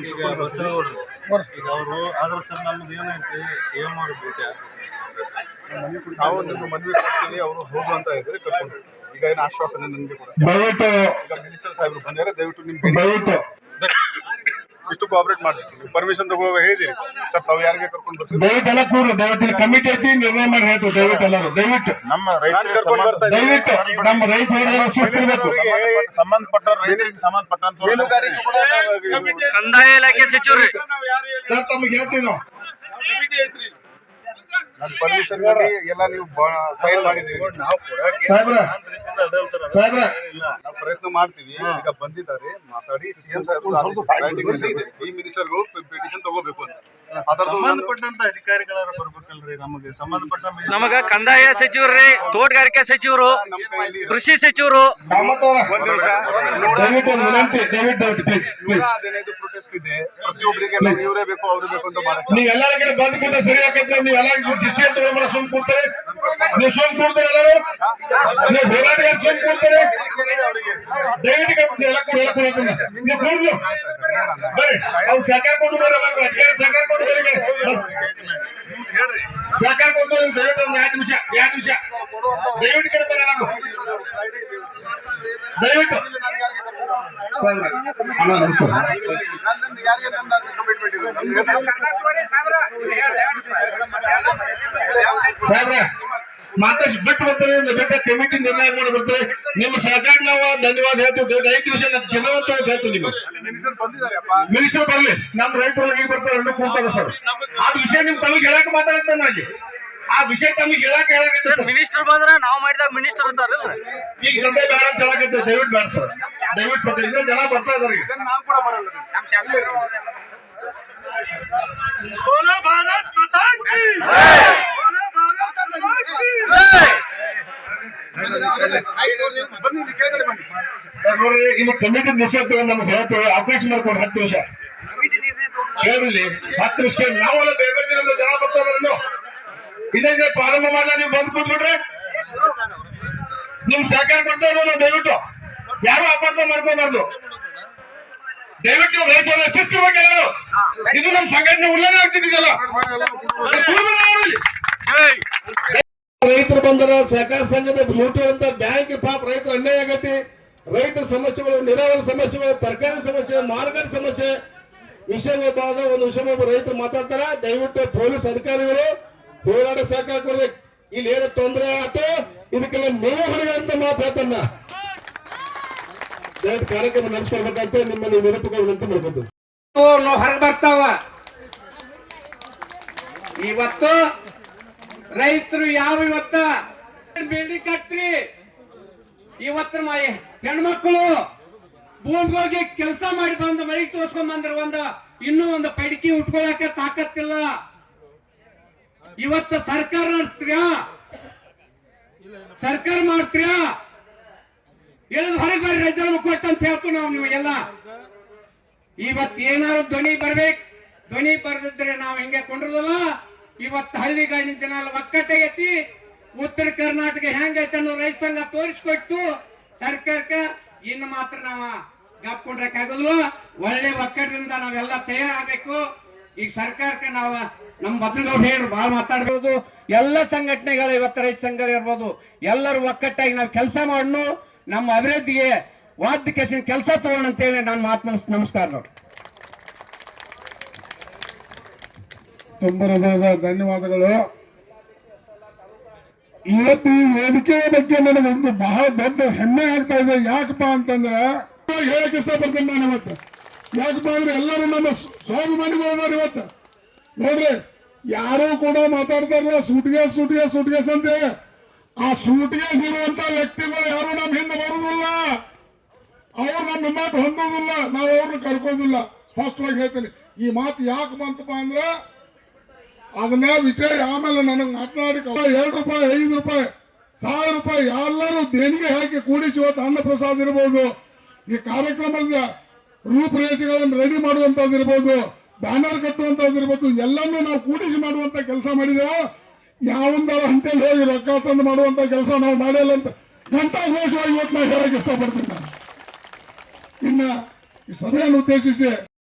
ಈಗ ಈಗ ಅವರು ಆದ್ರೆ ಸರ್ ನಮ್ದು ಏನೈತಿ ಸಿ ಎಂ ಅವ್ರ ಭೇಟಿ ಆಗ್ಬೇಕು. ನಾವು ನಿಮ್ಮ ಮನವಿ ಕೊಡ್ತೀವಿ ಅವರು ಹೌದು ಅಂತ ಹೇಳಿದ್ರೆ ಕರ್ಕೊಂಡು ಈಗ ಏನು ಆಶ್ವಾಸನೆ ನನಗೆ ಈಗ ಮಿನಿಸ್ಟರ್ ಸಾಹೇಬ್ರು ಬಂದರೆ ದಯವಿಟ್ಟು ನಿಮ್ಮ ದಯವಿಟ್ಟು. ಇಷ್ಟು ಕೋಆಪರೇಟ್ ಮಾಡ್ತೀವಿ ಪರ್ಮಿಷನ್ ತಗೋ ಹೇಳಿದಿರಿ. ಸರ್ ತಾವು ಯಾರಿಗೆ ಕರ್ಕೊಂಡು ಬರ್ತೀವಿ ದಯವಿಟ್ಟು ಎಲ್ಲ ಕೂಡ್ರಿ ದಯವಿಟ್ಟು ಇಲ್ಲಿ ಕಮಿಟಿ ಐತಿ ನಿರ್ಣಯ ಮಾಡಿ ಹೇಳ್ತು ದಯವಿಟ್ಟು ಎಲ್ಲರೂ. ದಯವಿಟ್ಟು. ನಮ್ಮ ನಾನು ರೈತರಿಗೆ ಕರ್ಕೊಂಡು ಬರ್ತಾ ಇದ್ದೀನಿ. ದಯವಿಟ್ಟು ನಮ್ಮ ರೈತ ಹೇಳಿ ಸಂಬಂಧಪಟ್ಟ ರೈತರಿಗೆ ಸಂಬಂಧಪಟ್ಟಂತ ಮೀನುಗಾರಿಕೆ ಕೂಡ ನಾವು- ಕಂದಾಯ ಇಲಾಖೆ ಸಚಿವರು. ಸರ್ ತಮಗೆ ಹೇಳ್ತೀವಿ ನಾವು. ನಾನು ಪರ್ಮಿಷನ್ ಮಾಡಿ ಎಲ್ಲ ನೀವು ಸೈನ್ ಮಾಡಿದ್ದೀವಿ ನಾವು ಸಾಹೇಬ್ರ ಸಾಹೇಬ್ರ. ನಾವು ಪ್ರಯತ್ನ ಮಾಡ್ತೀವಿ. ಈಗ ಬಂದಿದ್ದಾರೆ ಮಾತಾಡಿ. ಸಿಎಂ ಸಾಹೇಬ್ ಇದೆ. ಈ ಮಿನಿಸ್ಟರ್ಗಳು ಪಿಟಿಷನ್ ತಗೋಬೇಕು ಅಂತ. ಸಂಬಂಧಪಟ್ಟಂತ ಅಧಿಕಾರಿಗಳ ಬರ್ಬೇಕಲ್ರಿ ನಮಗೆ? ಸಂಬಂಧಪಟ್ಟ ನಮಗ ಕಂದಾಯ ಸಚಿವರ್ರಿ ತೋಟಗಾರಿಕೆ ಸಚಿವರು. ಕೃಷಿ ಸಚಿವರು. ಒಂದ್ ನೂರ ಹದಿನೈದು ಪ್ರೊಟೆಸ್ಟ್ ಇದೆ. ಪ್ರತಿಯೊಬ್ಬರಿಗೆ ಇವರೇ ಬೇಕು ಅವರೇ ಬೇಕು ಅಂತ ಮಾಡಕ್ಕೆ ನೀವ್ ಎಲ್ಲರ ಕಡೆ ಬಂದ್ ಕೂತ ಸರಿ ಹಾಕೈತೆ ನೀವೆಲ್ಲ ಡಿಸಿಷನ್ ತಗೊಂಡ್ರೆ ಸುಮ್ ಕೂಡ್ತಾರೆ? ನೀವು ಕೂಡ್ತಾರೆ ಎಲ್ಲರೂ? ಕೂಡ್ತಾರೆ? ದಯವಿಟ್ಟು ಎಲ್ಲ ಕೂಡ ನೀವು ಕೂಡ್ದು ಬರ್ರಿ. ಅವ್ರು ಸಹಕಾರ ಕೊಟ್ಟು ಒಂದು ದಯವಿಟ್ಟು ಒಂದು ಎರಡು ನಿಮಿಷ ಎರಡು ದಯವಿಟ್ಟು ಕಡೆ ಸಾಹೇಬ್ರೆ, ಅಣ್ಣ ನಮಸ್ಕಾರ ನನ್ನ ಯಾರಿಗೆ ನನ್ನ ಕಮಿಟ್ಮೆಂಟ್ ಇದೆ ನಮ್ಗೆ ಸಾಹೇಬ್ರೆ ಮಾತಾ ಬಿಟ್ಟು ಬರ್ತಾರೆ ಬೆಟ್ಟ ಬಿಟ್ಟ ಕಮಿಟಿ ನಿರ್ಣಯ ಮಾಡಿ ಬರ್ತಾರೆ. ನಿಮ್ಮ ಸಹಕಾರ ನಾವು ಧನ್ಯವಾದ ಹೇಳ್ತೀವಿ. ದೊಡ್ಡ ಐದು ದಿವಸ ನಮ್ಮ ಜನವಂತ ಹೇಳ್ತೀವಿ ನಿಮಗೆ. ಮಿನಿಸ್ಟರ್ ಬಂದಿದ್ದಾರೆ ಅಪ್ಪ. ಮಿನಿಸ್ಟರ್ ಬರ್ಲಿ. ನಮ್ಮ ರೈತರು ಈಗ ಬರ್ತಾರೆ ಎರಡು ಕೂಡ್ತಾರೆ ಸರ್. ಆ ವಿಷಯ ನಿಮ್ ತಮಗೆ ಹೇಳಕ್ ಮಾತಾಡ್ತಾನೆ ಅಲ್ಲಿ ಆ ವಿಷಯ ತಮಗೆ ಹೇಳಕ್ ಹೇಳಕತ್ತೆ ಮಿನಿಸ್ಟರ್ ಬಂದ್ರ ನಾವು ಮಾಡಿದಾಗ ಮಿನಿಸ್ಟರ್ ಅಂತಾರಲ್ಲ ಈಗ ಸದ್ಯ ಬೇಡ ಅಂತ ಹೇಳಕತ್ತೆ ದಯವಿಟ್ಟು ಬೇಡ ಸರ್. ದಯವಿಟ್ಟು ಸದ್ಯ ಇನ್ನೂ ಜನ ಬರ್ತಾ ಇದಾರೆ ಈಗ. ನಾವು ಕೂಡ ಬರಲ್ಲ. ಇಲ್ಲೇ ಬನ್ನಿ ಇಲ್ಲಿ ಕೆಳಗಡೆ ಬನ್ನಿ. ಸರ್ ನೋಡ್ರಿ ಇನ್ನು ಕಮಿಟಿ ನಿಷೇಧ ತಗೊಂಡು ನಮ್ಗೆ ಹೇಳ್ತೇವೆ ಅವಕಾಶ ಮಾಡ್ಕೊಂಡು ಹತ್ತು ನಿಮಿಷ. ಕೇಳಿ ಹತ್ತು ನಿಮಿಷ ನಾವೆಲ್ಲ ಬೇರೆ ಬೇರೆ ಜನ ಬರ್ತಾ ಇದಾರೆ ಇದೇ ಪ್ರಾರಂಭ ಮಾಡ ನೀವು ಬಂದು ಕೂತ್ಬಿಟ್ರೆ. ನಿಮ್ ಸಹಕಾರ ಕೊಡ್ತಾ ಇದ್ರು ದಯವಿಟ್ಟು. ಯಾರು ಅಪಾರ್ಥ ಮಾಡ್ಕೋಬಾರ್ದು. ದಯವಿಟ್ಟು ರೈತರ ಶಿಸ್ತು ಬಗ್ಗೆ ಇದು ನಮ್ಮ ಸಂಘಟನೆ ಉಲ್ಲಂಘನೆ ಆಗ್ತಿದ್ದಲ್ಲ ರೈತರು ಬಂದರ ಸಹಕಾರ ಸಂಘದ ಲೂಟಿ ಅಂತ ಬ್ಯಾಂಕ್ ಪಾಪ ರೈತರು ಅನ್ಯಾಯ ಆಗತಿ ರೈತರ ಸಮಸ್ಯೆಗಳು, ನೀರಾವರಿ ಸಮಸ್ಯೆಗಳು, ತರಕಾರಿ ಸಮಸ್ಯೆ ಮಾರುಕಟ್ಟೆ ಸಮಸ್ಯೆ ವಿಷಯವಾದ ಒಂದು ವಿಷಯ ರೈತರು ಮಾತಾಡ್ತಾರ. ದಯವಿಟ್ಟು ಪೊಲೀಸ್ ಅಧಿಕಾರಿಗಳು ಹೋರಾಟ ಕೊಡ್ಬೇಕು ಇಲ್ಲಿ ಏನ ತೊಂದರೆ ಆಯ್ತು, ಇದಕ್ಕೆಲ್ಲ ನೀವು ಹೊರಗೆ ಅಂತ ಮಾತಾಡ್ತಾನ ಕಾರ್ಯಕ್ರಮ ನಡೆಸ್ಕೊಳ್ಬೇಕಂತ ನಿಮ್ಮಲ್ಲಿ ವಿನಂತಿ ವಿನಂತಿ ಹೊರಗೆ ಬರ್ತಾವ. ಇವತ್ತು ರೈತರು ಯಾವ ಇವತ್ತ? ಬಿಲ್ಡಿಂಗ್ ಕಟ್ರಿ. ಇವತ್ತು ಮ ಹೆಣ್ಮಕ್ಳು ಭೂಮಿಗೆ ಹೋಗಿ ಕೆಲಸ ಮಾಡಿ ಬಂದ ಮೈಗೆ ತೋರ್ಸ್ಕೊಂಡ್ ಬಂದ್ರ ಒಂದು ಇನ್ನೂ ಒಂದು ಪಡಿಕೆ ಉಟ್ಕೊಳಕ ತಾಕತ್ತಿಲ್ಲ. ಇವತ್ತ ಸರ್ಕಾರ ನಡೆಸ್ತೀರಾ ಸರ್ಕಾರ ಮಾಡ್ತೀರಾ ಹೇಳಿದ್ ಹೊರಗೆ ಬರ್ರಿ ರೈತರು ಕೊಟ್ಟು ಅಂತ ಹೇಳ್ತೀವಿ ನಾವು ನಿಮಗೆಲ್ಲ. ಇವತ್ ಏನಾದ್ರು ಧ್ವನಿ ಬರ್ಬೇಕು? ಧ್ವನಿ ಬರ್ದಿದ್ರೆ ನಾವು ಹಿಂಗೆ ಕೊಂಡಿರೋದಲ್ಲ? ಇವತ್ತು ಹಳ್ಳಿಗಾಡಿನ ಜನ ಒಕ್ಕಟ್ಟಾಗೈತಿ. ಉತ್ತರ ಕರ್ನಾಟಕ ಹೆಂಗೈತೆ ಅನ್ನೋ ರೈತ ಸಂಘ ತೋರಿಸ್ಕೊಟ್ಟು ಸರ್ಕಾರಕ್ಕೆ ಇನ್ನು ಮಾತ್ರ ನಾವು ಗಪ್ಕೊಂಡ್ರಕ್ಕಾಗಲ್ವ ಒಳ್ಳೆ ಒಕ್ಕಟ್ಟಿನಿಂದ ನಾವೆಲ್ಲ ತಯಾರಾಗಬೇಕು. ಈಗ ಸರ್ಕಾರಕ್ಕೆ ನಾವು, ನಮ್ಮ ಬಸನಗೌಡ ಹೇಳಿ ಬಹಳ ಮಾತಾಡ್ಬೋದು. ಎಲ್ಲ ಸಂಘಟನೆಗಳು ಇವತ್ತು ರೈತ ಸಂಘ ಇರ್ಬೋದು. ಎಲ್ಲರೂ ಒಕ್ಕಟ್ಟಾಗಿ ನಾವು ಕೆಲಸ ಮಾಡೋಣ ನಮ್ಮ ಅಭಿವೃದ್ಧಿಗೆ ವಾದ್ಯ ಕೆಸಿನ ಕೆಲಸ ತಗೋಣ ಅಂತೇಳಿ ನಾನು ಮಾತು ನಮಸ್ಕಾರ ನೋಡಿ. ತುಂಬ ಧನ್ಯವಾದಗಳು. ಇವತ್ತು ವೇದಿಕೆಯ ಬಗ್ಗೆ ನನಗೊಂದು ಬಹಳ ದೊಡ್ಡ ಹೆಮ್ಮೆ ಆಗ್ತಾ ಇದೆ. ಯಾಕಪ್ಪ ಅಂತಂದ್ರೆ ಹೇಳಕ್ ಇಷ್ಟಪಡ್ತೀನಿ ನಾನು ಇವತ್ತು? ಯಾಕಪ್ಪ ಅಂದ್ರೆ ಎಲ್ಲರೂ ನಮ್ಮ ಸ್ವಾಭಿಮಾನಿಗಳು ಅದಾರ ಇವತ್ತು. ನೋಡ್ರಿ, ಯಾರು ಕೂಡ ಮಾತಾಡ್ತಾರಲ್ಲ ಸೂಟ್ಗೇಸ್ ಸೂಟ್ಗೇಸ್ ಸೂಟ್ಗೇಸ್ ಅಂತ ಆ ಸೂಟ್ಗೇಸ್ ಇರುವಂತ ವ್ಯಕ್ತಿಗಳು ಯಾರು ನಮ್ಮ ಹಿಂದೆ ಬರುದಿಲ್ಲ ಅವ್ರು ನಮ್ಮ ಮಾತು ಹೊಂದೋದಿಲ್ಲ ನಾವು ಅವ್ರನ್ನ ಕರ್ಕೋದಿಲ್ಲ ಸ್ಪಷ್ಟವಾಗಿ ಹೇಳ್ತೀನಿ. ಈ ಮಾತು ಯಾಕೆ ಬಂತಪ್ಪ ಅಂದ್ರೆ, ಅದನ್ನ ವಿಚಾರ ಆಮೇಲೆ ನನಗೆ ಮಾತನಾಡಿ ಎರಡು ರೂಪಾಯಿ, ಐದು ರೂಪಾಯಿ, ಸಾವಿರ ರೂಪಾಯಿ ಎಲ್ಲರೂ ದೇಣಿಗೆ ಹಾಕಿ ಕೂಡಿಸಿ ಇವತ್ತು ಅನ್ನ ಪ್ರಸಾದ ಇರ್ಬೋದು. ಈ ಕಾರ್ಯಕ್ರಮದ ರೂಪರೇಷೆಗಳನ್ನು ರೆಡಿ ಮಾಡುವಂತದ್ದು ಇರ್ಬೋದು ಬ್ಯಾನರ್ ಕಟ್ಟುವಂತದ್ದು ಇರ್ಬೋದು ಎಲ್ಲನೂ ನಾವು ಕೂಡಿಸಿ ಮಾಡುವಂತ ಕೆಲಸ ಮಾಡಿದೆವು ಯಾವೊಂದರ ಹಂತಲ್ಲಿ ಹೋಗಿ ರೊಕ್ಕ ತಂದು ಮಾಡುವಂತ ಕೆಲಸ ನಾವು ಮಾಡಿಲ್ಲ ಅಂತ ಎಂತ ಘೋಷವಾಗಿ ಇವತ್ತು ನಾವು ಹೇಳಕ್ ಇಷ್ಟಪಡ್ತೀನಿ ನಾನು. ಇನ್ನ ಈ ಸಭೆಯನ್ನು ಉದ್ದೇಶಿಸಿ